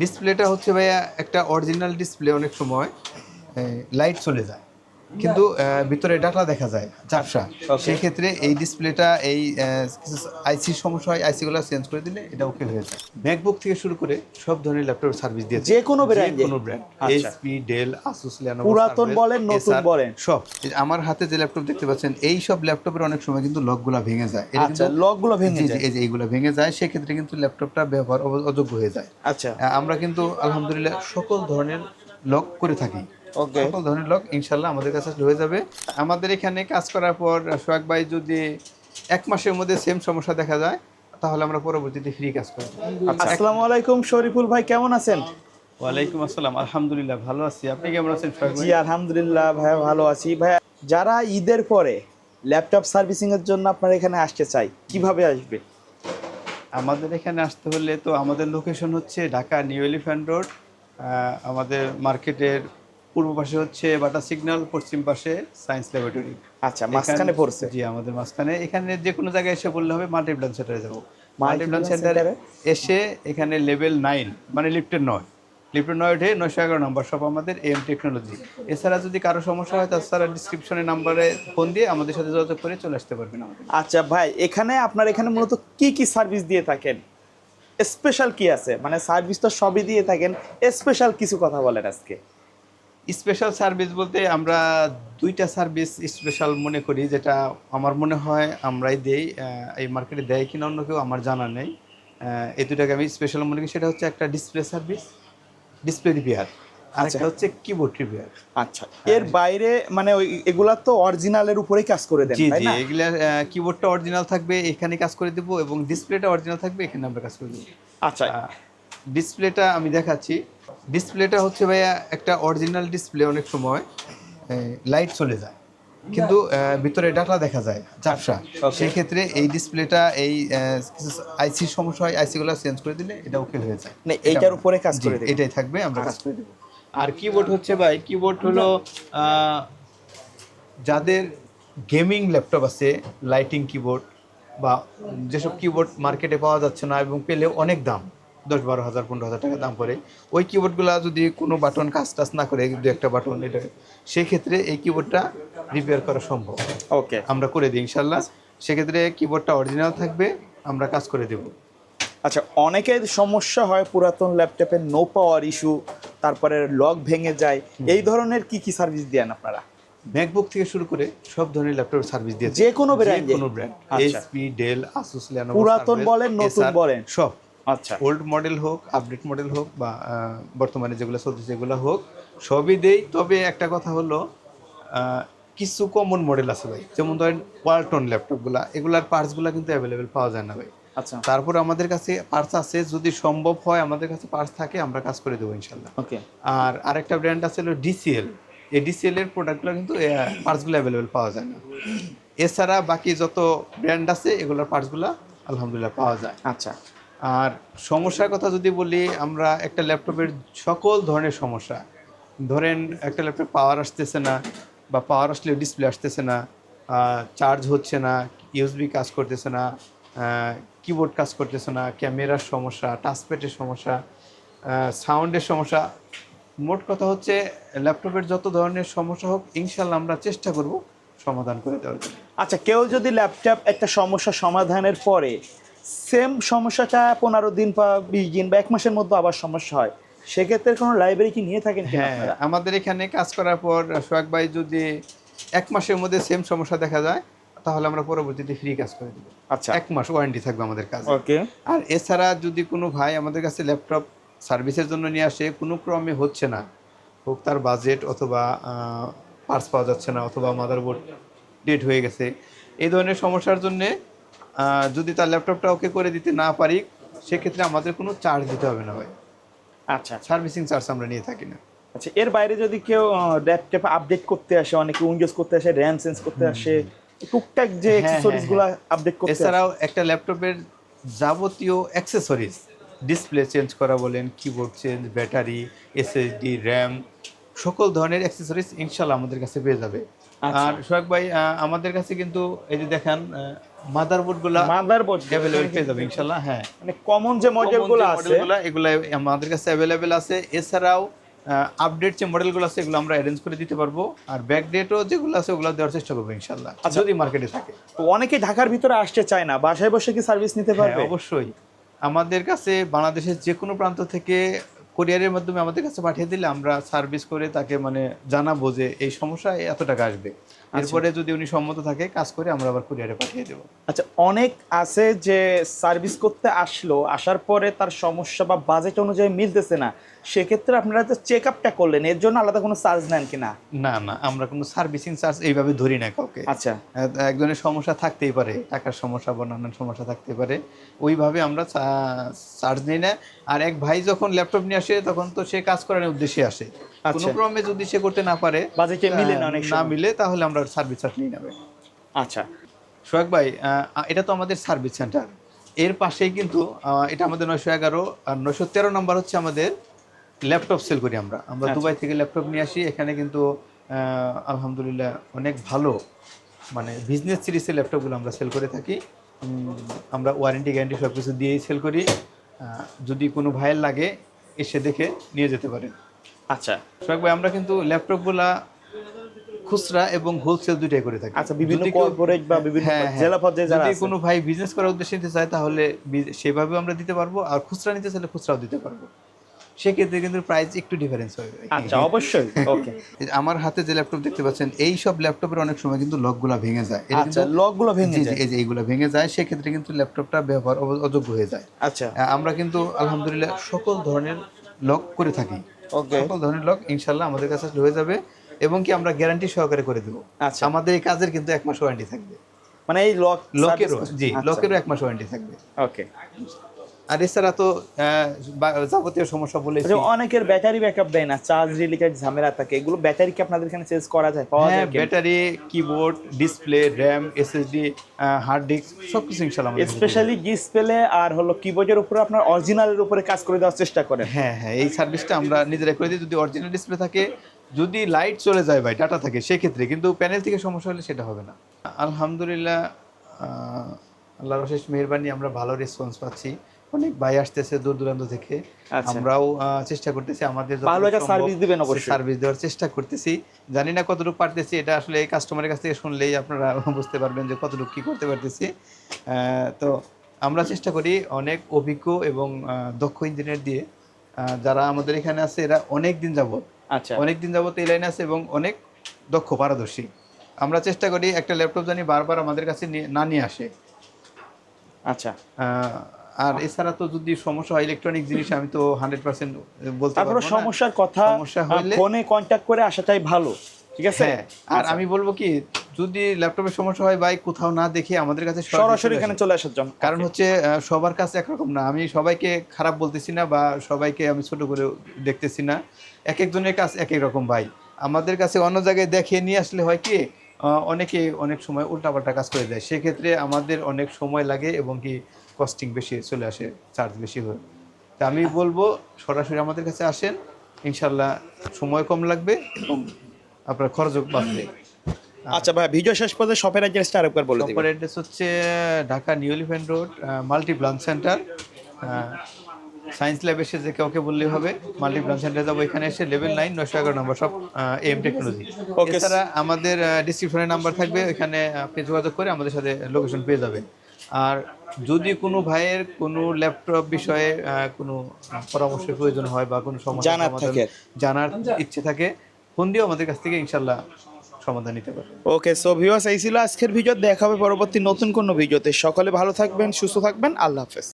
ডিসপ্লেটা হচ্ছে ভাইয়া একটা অরিজিনাল ডিসপ্লে অনেক সময় লাইট চলে যায়। কিন্তু আহ, ভিতরে ডাটা দেখা যায় ঝাপসা Okay. সেই ক্ষেত্রে এই ডিসপ্লেটা এই আইসির সমস্যা হয় আইসিগুলো চেঞ্জ করে দিলে এটা ওকে হয়ে যায়। ম্যাকবুক থেকে শুরু করে সব ধরনের ল্যাপটপ সার্ভিস দিয়ে যে কোনো এ? কোনো brand. HP Dell Asus Lenovo পুরাতন বলেন, নতুন বলেন। সব। আমার হাতে যে ল্যাপটপ দেখতে পাচ্ছেন এই সব ল্যাপটপের অনেক সময় কিন্তু লকগুলো ভেঙে যায়। আচ্ছা লকগুলো ভেঙে যায়। এই যে এইগুলো ভেঙে যায় সেক্ষেত্রে কিন্তু ল্যাপটপটা ব্যবহার অযোগ্য হয়ে যায়। আচ্ছা। আমরা কিন্তু আলহামদুলিল্লাহ সকল ধরনের লক করে থাকি। ওকে। সকল ধরনের লক ইনশাল্লাহ আমাদের কাছে হয়ে যাবে। আমাদের এখানে কাজ করার পর সোহাগ ভাই যদি এক মাসের মধ্যে সেম সমস্যা দেখা যায় তাহলে আমরা পরবর্তীতে ফ্রি কাজ করব। আচ্ছা। আসসালামু আলাইকুম শরীফুল ভাই কেমন আছেন? ওয়ালাইকুম আসসালাম আলহামদুলিল্লাহ ভালো আছি। আপনি কেমন আছেন সোহাগ জি আলহামদুলিল্লাহ ভাইয়া ভালো আছি। ভাইয়া যারা ঈদের পরে ল্যাপটপ সার্ভিসিং এর জন্য আপনার এখানে আসতে চাই কীভাবে আসবে? আমাদের এখানে আসতে হলে তো আমাদের লোকেশন হচ্ছে ঢাকা নিউ এলিফ্যান্ট রোড আমাদের মার্কেটের পূর্ব পাশে হচ্ছে বাটা সিগন্যাল পশ্চিম পাশে সায়েন্স ল্যাবরেটরি। আচ্ছা মাঝখানে পড়ছে? জি আমাদের মাঝখানে। এখানে যে কোনো জায়গায় এসে বললে হবে মাল্টিপ্লান সেন্টারে যাব। মাল্টিপ্লান সেন্টারে এসে এখানে লেভেল নাইন মানে লিফটের নয়। লিফটের নয় উঠে নয়শো এগারো নম্বর সব আমাদের এম টেকনোলজি এছাড়া যদি কারও সমস্যা হয় তাছাড়া ডিসক্রিপশনে নাম্বারে ফোন দিয়ে আমাদের সাথে যোগাযোগ করে চলে আসতে পারবেন আমাদের। আচ্ছা ভাই এখানে আপনার এখানে মূলত কি কি সার্ভিস দিয়ে থাকেন? স্পেশাল কি আছে? মানে সার্ভিস তো সবই দিয়ে থাকেন। স্পেশাল কিছু কথা বলেন আজকে। স্পেশাল সার্ভিস বলতে আমরা দুইটা সার্ভিস স্পেশাল মনে করি যেটা আমার মনে হয় আমরাই দেই এই মার্কেটে দেয় কিনা অন্য কেউ আমার জানা নেই। এই দুটাকে আমি স্পেশাল মনে করি সেটা হচ্ছে একটা ডিসপ্লে সার্ভিস ডিসপ্লে রিপেয়ার আচ্ছা। হচ্ছে কিবোর্ড রিপেয়ার আচ্ছা এর বাইরে মানে ওই এগুলা তো অরিজিনালের উপরেই কাজ করে দেন তাই না? এগুলা কিবোর্ডটা অরিজিনাল থাকবে এখানে কাজ করে দেবো এবং ডিসপ্লেটা অরিজিনাল থাকবে এখানে আমরা কাজ করে দেবো। আচ্ছা। ডিসপ্লেটা আমি দেখাচ্ছি। ডিসপ্লেটা হচ্ছে ভাইয়া একটা অরিজিনাল ডিসপ্লে অনেক সময় লাইট চলে যায়। কিন্তু ভিতরে ডাটা দেখা যায় Okay. সেই ক্ষেত্রে এই ডিসপ্লেটা এই আইসি সমস্যা হয় আইসিগুলো চেঞ্জ করে দিলে এটা ওকে হয়ে যায়। না এইটার উপরে কাজ করে এটাই থাকবে আমরা কাজ করে দেবো। আর কিবোর্ড হচ্ছে ভাই কিবোর্ড হলো যাদের গেমিং ল্যাপটপ আছে লাইটিং কিবোর্ড বা যেসব কিবোর্ড মার্কেটে পাওয়া যাচ্ছে না এবং পেলেও অনেক দাম। দশ বারো হাজার পনেরো হাজার টাকা দাম পড়ে। ওই কিবোর্ডগুলো যদি কোনো বাটন কাজ টাজ না করে দু একটা বাটন এটা সেই ক্ষেত্রে এই কিবোর্ডটা রিপেয়ার করা সম্ভব। ওকে আমরা করে দিই ইনশাল্লাহ। সেক্ষেত্রে কিবোর্ডটা অরিজিনাল থাকবে আমরা কাজ করে দেবো। আচ্ছা অনেকের সমস্যা হয় পুরাতন ল্যাপটপে নো পাওয়ার ইস্যু তারপরে লক ভেঙে যায়। এই ধরনের কি কি সার্ভিস দেন আপনারা? ম্যাকবুক থেকে শুরু করে সব ধরনের ল্যাপটপ সার্ভিস দিয়ে যে কোনো brand এ? কোনো brand. HP Dell Asus Lenovo পুরাতন বলেন, নতুন বলেন। সব। আচ্ছা। ওল্ড মডেল হোক আপডেট মডেল হোক বা বর্তমানে যেগুলো চলছে যেগুলো হোক সবই দেই। তবে একটা কথা হলো কিছু কমন মডেল আছে ভাই। যেমন ধরেন ওয়ালটন ল্যাপটপগুলা এগুলার পার্টসগুলো কিন্তু অ্যাভেলেবেল পাওয়া যায় না ভাই। আচ্ছা। তারপর আমাদের কাছে পার্টস আছে যদি সম্ভব হয় আমাদের কাছে পার্টস থাকে আমরা কাজ করে দেবো ইনশাল্লাহ। ওকে আর আরেকটা ব্র্যান্ড আছে হলো ডিসিএল এই ডিসিএল এর প্রোডাক্টগুলো কিন্তু পার্টসগুলো অ্যাভেলেবেল পাওয়া যায় না। এছাড়া বাকি যত ব্র্যান্ড আছে এগুলোর পার্টসগুলো আলহামদুলিল্লাহ পাওয়া যায়। আচ্ছা। আর সমস্যার কথা যদি বলি, আমরা একটা ল্যাপটপের সকল ধরনের সমস্যা। ধরেন, একটা ল্যাপটপ পাওয়ার আসতেছে না বা পাওয়ার আসলে ডিসপ্লে আসতেছে না চার্জ হচ্ছে না ইউএসবি কাজ করতেছে না কিবোর্ড কাজ করতেছে না, ক্যামেরার সমস্যা টাচপ্যাডের সমস্যা সাউন্ডের সমস্যা। মোট কথা হচ্ছে, ল্যাপটপের যত ধরনের সমস্যা হোক ইনশাল্লাহ আমরা চেষ্টা করব সমাধান করে দেওয়ার আচ্ছা কেউ যদি ল্যাপটপ একটা সমস্যা সমাধানের পরে সেম সমস্যাটা পনেরো দিন বা বিশ দিন বা এক মাসের মধ্যে আবার সমস্যা হয়। সেক্ষেত্রে কোনো লাইব্রেরি কি নিয়ে থাকেন কিনা হ্যাঁ আমাদের এখানে কাজ করার পর সোহাগ ভাই যদি এক মাসের মধ্যে সেম সমস্যা দেখা যায় তাহলে আমরা পরবর্তীতে ফ্রি কাজ করে দেবো। আচ্ছা। এক মাস ওয়ারেন্টি থাকবে আমাদের কাছে ওকে আর এছাড়া যদি কোনো ভাই আমাদের কাছে ল্যাপটপ সার্ভিসের জন্য নিয়ে আসে কোনো ক্রমে হচ্ছে না। হোক তার বাজেট অথবা পার্স পাওয়া যাচ্ছে না অথবা মাদারবোর্ড ডেট হয়ে গেছে। এই ধরনের সমস্যার জন্যে যদি তার ল্যাপটপটা ওকে করে দিতে না পারি সেক্ষেত্রে আমাদের কোনো চার্জ দিতে হবে না ভাই। আচ্ছা আচ্ছা। সার্ভিসিং চার্জ আমরা নিয়ে থাকি না। আচ্ছা এর বাইরে যদি কেউ ল্যাপটপ আপডেট করতে আসে অনেকে উইন্ডোজ করতে আসে র্যাম চেঞ্জ করতে আসে টুকটাক যে হ্যাঁ, অ্যাক্সেসরিজগুলো আপডেট করতে আসে। এছাড়াও একটা ল্যাপটপের যাবতীয় অ্যাক্সেসরিজ ডিসপ্লে চেঞ্জ করা বলেন keyboard change battery SSD RAM সকল ধরনের অ্যাক্সেসরিজ ইনশাল্লাহ আমাদের কাছে পেয়ে যাবে। আচ্ছা। আর সোহাগ ভাই আমাদের কাছে কিন্তু এই যে দেখেন মাদারবোর্ডগুলা মাদারবোর্ড অ্যাভেলেবেল পেয়ে যাবে ইনশাল্লাহ হ্যাঁ। মানে কমন যে আছে এগুলো আমাদের কাছে অ্যাভেলেবেল আছে। এছাড়াও আপডেট যে মডেলগুলো আছে এগুলো আমরা অ্যারেঞ্জ করে দিতে পারব। আর ব্যাক ডেটও যেগুলো আছে ওগুলো দেওয়ার চেষ্টা করব ইনশাল্লাহ। আচ্ছা। যদি মার্কেটে থাকে। তো অনেকে ঢাকার ভিতরে আসতে চায় না বাসায় বসে কি সার্ভিস নিতে হ্যাঁ পারবে? অবশ্যই। আমাদের কাছে বাংলাদেশের যে কোনো প্রান্ত থেকে কোরিয়ারের মাধ্যমে আমাদের কাছে পাঠিয়ে দিলে আমরা সার্ভিস করে তাকে মানে জানাব যে এই সমস্যা এত টাকা আসবে। এরপরে যদি উনি সম্মত থাকে কাজ করে আমরা আবার কুরিয়ারে পাঠিয়ে দেবো। আচ্ছা অনেক আছে যে সার্ভিস করতে আসলো আসার পরে তার সমস্যা বা বাজেট অনুযায়ী মিলতেছে না। সেক্ষেত্রে আপনারা যে চেক আপটা করলেন এর জন্য আলাদা কোনো চার্জ নেন কিনা? না না না আমরা কোনো সার্ভিসিং চার্জ এইভাবে ধরি না কাউকে। আচ্ছা। একজনের সমস্যা থাকতেই পারে টাকার সমস্যা বা নানান সমস্যা থাকতেই পারে। ওইভাবে আমরা চার্জ নিই না। আর এক ভাই যখন ল্যাপটপ নিয়ে আসে তখন তো সে কাজ করার উদ্দেশ্যে আসে। কোনো আচ্ছা। ক্রমে যদি সে করতে না পারে বাজেটে মিলে না অনেক না মিলে তাহলে আমরা সার্ভিস চার্জ নিয়ে নেবে। আচ্ছা। সোহাগ ভাই এটা তো আমাদের সার্ভিস সেন্টার এর পাশেই কিন্তু এটা আমাদের নয়শো এগারো আর নয়শো তেরো নম্বর হচ্ছে আমাদের ল্যাপটপ সেল করি আমরা। আমরা আচ্ছা। দুবাই থেকে ল্যাপটপ নিয়ে আসি। এখানে কিন্তু আলহামদুলিল্লাহ অনেক ভালো মানে বিজনেস সিরিজের ল্যাপটপগুলো আমরা সেল করে থাকি। আমরা ওয়ারেন্টি গ্যারান্টি সব কিছু দিয়েই সেল করি। যদি কোনো ভাইয়ের লাগে এসে দেখে নিয়ে যেতে পারেন। আচ্ছা। সোহাগ ভাই আমরা কিন্তু ল্যাপটপগুলা খুচরা এবং হোলসেল দুইটাই করে থাকি। আচ্ছা বিভিন্ন কর্পোরেট বা বিভিন্ন হ্যাঁ, হ্যাঁ। জেলা পর্যায়ে যারা যদি। কোনো ভাই বিজনেস করার উদ্দেশ্যে নিতে চায় তাহলে বি- সেভাবেও আমরা দিতে পারব আর খুচরা নিতে চাইলে খুচরাও দিতে পারব। সেক্ষেত্রে কিন্তু প্রাইস একটু ডিফারেন্স হবে আচ্ছা অবশ্যই। ওকে আমার হাতে যে ল্যাপটপ দেখতে পাচ্ছেন এই সব ল্যাপটপের অনেক সময় কিন্তু লকগুলা ভেঙে যায়। আচ্ছা লকগুলো ভেঙে যায়। এই যে এইগুলো ভেঙে যায় সেক্ষেত্রে কিন্তু ল্যাপটপটা ব্যবহার অযোগ্য হয়ে যায়। আচ্ছা। আমরা কিন্তু আলহামদুলিল্লাহ সকল ধরনের লক করে থাকি। ওকে সকল ধরনের লক ইনশাল্লাহ আমাদের কাছে হয়ে যাবে এবং কি আমরা গ্যারান্টি সহকারে করে দেবো। আচ্ছা। আমাদের এই কাজের কিন্তু এক মাস ওয়ারেন্টি থাকবে। মানে এই লক লকেরও জি আচ্ছা। লকেরও এক মাস ওয়ারেন্টি থাকবে। ওকে আর এছাড়া তো যাবতীয় সমস্যা বলেছি। আচ্ছা অনেকের ব্যাটারি ব্যাকআপ দেয় না চার্জ রিলেটেড ঝামেলা থাকে এগুলো ব্যাটারি কি আপনাদের এখানে চেঞ্জ করা যায় পাওয়া হ্যাঁ যায় battery keyboard display RAM SSD hard disk সবকিছু ইনশাআল্লাহ স্পেশালি ডিসপ্লে আর হলো কিবোর্ডের উপরে আপনার অরিজিনালের উপরে কাজ করে দেওয়ার চেষ্টা করেন। হ্যাঁ হ্যাঁ এই সার্ভিসটা আমরা নিজেরাই করে দিই যদি অরিজিনাল ডিসপ্লে থাকে যদি লাইট চলে যায় ভাই ডাটা থাকে সেক্ষেত্রে কিন্তু প্যানেল থেকে সমস্যা হলে সেটা হবে না। আলহামদুলিল্লাহ আল্লাহর অশেষ মেহরবানি আমরা ভালো রেসপন্স পাচ্ছি। অনেক ভাই আসতেছে দূর দূরান্ত থেকে। আচ্ছা। আমরাও চেষ্টা করতেছি। আমাদের ভালো একটা service দিবেন অবশ্যই। সার্ভিস দেওয়ার চেষ্টা করতেছি। জানি না কতটুকু পারতেছি এটা আসলে এই কাস্টমারের কাছ থেকে শুনলেই আপনারা বুঝতে পারবেন যে কতটুকু কি করতে পারতেছি। তো আমরা চেষ্টা করি অনেক অভিজ্ঞ এবং দক্ষ ইঞ্জিনিয়ার দিয়ে যারা আমাদের এখানে আছে এরা অনেক দিন যাবত আচ্ছা। অনেক দিন যাবত এই লাইনে আছে এবং অনেক দক্ষ পারদর্শী। আমরা চেষ্টা করি একটা ল্যাপটপ জানি বারবার আমাদের কাছে না নিয়ে আসে। আচ্ছা। আহ, আর এছাড়া তো যদি সমস্যা হয় ইলেকট্রনিক জিনিস আমি তো হান্ড্রেড পার্সেন্ট বলতে পারব সমস্যার কথা সমস্যা হইলে ফোনে কন্ট্যাক্ট করে আসাটাই ভালো ঠিক আছে? হ্যাঁ আর আচ্ছা। আমি বলব কি যদি ল্যাপটপের সমস্যা হয় ভাই কোথাও না দেখে আমাদের কাছে সরাসরি এখানে চলে আসার জন্য। কারণ হচ্ছে সবার কাছে একরকম না। আমি সবাইকে খারাপ বলতেছি না বা সবাইকে আমি ছোট করে দেখতেছি না। এক একজনের কাছে এক এক রকম ভাই। আমাদের কাছে অন্য জায়গায় দেখিয়ে নিয়ে আসলে হয় কি অনেকে অনেক সময় উল্টাপাল্টা কাজ করে দেয়। সেক্ষেত্রে আমাদের অনেক সময় লাগে এবং কি কস্টিং বেশি চলে আসে চার্জ বেশি হয়ে। তা আমি বলব সরাসরি আমাদের কাছে আসেন ইনশাল্লাহ সময় কম লাগবে এবং আপনার খরচও বাঁচবে আচ্ছা ভাই ভিডিও শেষ পর্যন্ত শপের অ্যাড্রেসটা আরেকবার বলে দিবেন। শপের অ্যাড্রেস হচ্ছে Dhaka new elephant road multi branch centre. Science lab এসে যে কাউকে বললেই হবে মাল্টি ব্রাঞ্চ সেন্টার যাব। এখানে এসে লেভেল নাইন নয়শো এগারো নম্বর সব এম টেকনোলজি. এছাড়া আমাদের ডিসক্রিপশনে নাম্বার থাকবে ওইখানে আপনি যোগাযোগ করে আমাদের সাথে লোকেশন পেয়ে যাবেন। আর যদি কোনো ভাইয়ের কোনো ল্যাপটপ বিষয়ে কোনো পরামর্শের প্রয়োজন হয় বা কোনো সমস্যা জানার থাকে। জানার ইচ্ছে থাকে ফোন দিয়েও আমাদের কাছ থেকে ইনশাল্লাহ সমাধান নিতে পারে ওকে সো ভিউয়ার্স এই ছিল আজকের ভিডিও। দেখা হবে পরবর্তী নতুন কোনো ভিডিওতে। সকলে ভালো থাকবেন সুস্থ থাকবেন। আল্লাহ হাফেজ।